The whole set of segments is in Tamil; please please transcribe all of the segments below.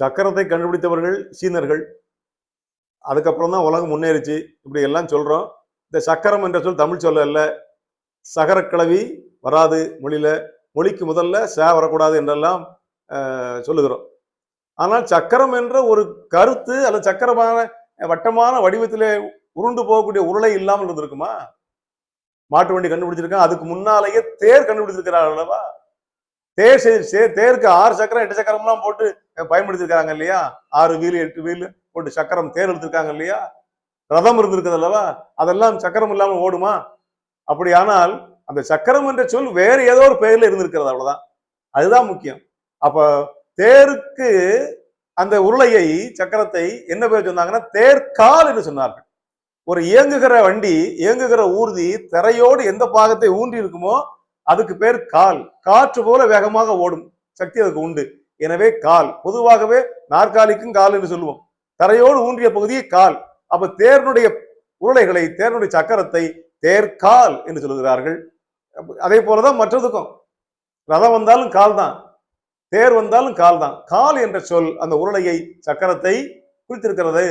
சக்கரத்தை கண்டுபிடித்தவர்கள் சீனர்கள். அதுக்கப்புறம் தான் உலகம் முன்னேறிச்சு. இப்படி எல்லாம் சொல்றோம். இந்த சக்கரம் என்ற சொல் தமிழ் சொல்ல இல்லை சகரக்கிழவி வராது மொழியில். மொழிக்கு முதல்ல ச வரக்கூடாது என்றெல்லாம் சொல்லுகிறோம். ஆனால் சக்கரம் என்ற ஒரு கருத்து அல்லது சக்கரமான வட்டமான வடிவத்திலே உருண்டு போகக்கூடிய உருளை இல்லாமல் இருந்திருக்குமா? மாட்டு வண்டி கண்டுபிடிச்சிருக்கான். அதுக்கு முன்னாலேயே தேர் கண்டுபிடிச்சிருக்கிறார் அல்லவா? தேர் தேருக்கு ஆறு சக்கரம் எட்டு சக்கரம்லாம் போட்டு பயன்படுத்திருக்காங்க இல்லையா? ஆறு வீல் எட்டு வீல் போட்டு சக்கரம் தேர் எடுத்திருக்காங்க இல்லையா? ரதம் இருந்திருக்குது அல்லவா? அதெல்லாம் சக்கரம் இல்லாமல் ஓடுமா? அப்படியானால் அந்த சக்கரம் என்ற சொல் வேற ஏதோ ஒரு பெயர்ல இருந்திருக்கிறது அவ்வளவுதான். அதுதான் முக்கியம். அப்ப தேருக்கு அந்த உருளையை சக்கரத்தை என்ன பேர் சொன்னாங்கன்னா தேர்கால் என்று சொன்னார்கள். ஒரு இயங்குகிற வண்டி இயங்குகிற ஊர்தி திரையோடு எந்த பாகத்தை ஊன்றி இருக்குமோ அதுக்கு பேர் கால். காற்று போல வேகமாக ஓடும். சக்தி அதுக்கு உண்டு. எனவே கால். பொதுவாகவே நாற்காலிக்கும் கால் என்று சொல்லுவோம். தரையோடு ஊன்றிய பகுதியை கால். அப்ப தேர்னுடைய உருளைகளை தேர்னுடைய சக்கரத்தை தேர்கால் என்று சொல்லுகிறார்கள். அதே போலதான் மற்றதுக்கும். ரதம் வந்தாலும் கால் தான். தேர் வந்தாலும் கால் தான். கால் என்ற சொல் அந்த உருளையை சக்கரத்தை குறித்திருக்கிறது.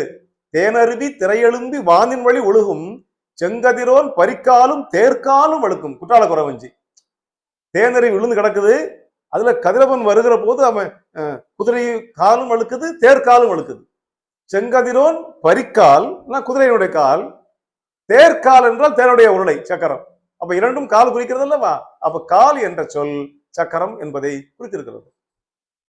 தேனருவி திரையெழும்பி வானின் வழி ஒழுகும். செங்கதிரோன் பரிக்காலும் தேர்காலும் வழுக்கும். குற்றால குறவஞ்சி தேனறி விழுந்து கிடக்குது. அதுல கதிரவன் வருகிற போது அவன் குதிரை காலும் தேர் தேர்காலும் அழுக்குது செங்கதிரோன் பரிக்கால் குதிரையினுடைய கால். தேர்கால் என்றால் தேனுடைய உருளை சக்கரம். அப்ப இரண்டும் கால் குறிக்கிறது அல்லவா அப்ப கால் என்ற சொல் சக்கரம் என்பதை குறித்திருக்கிறது.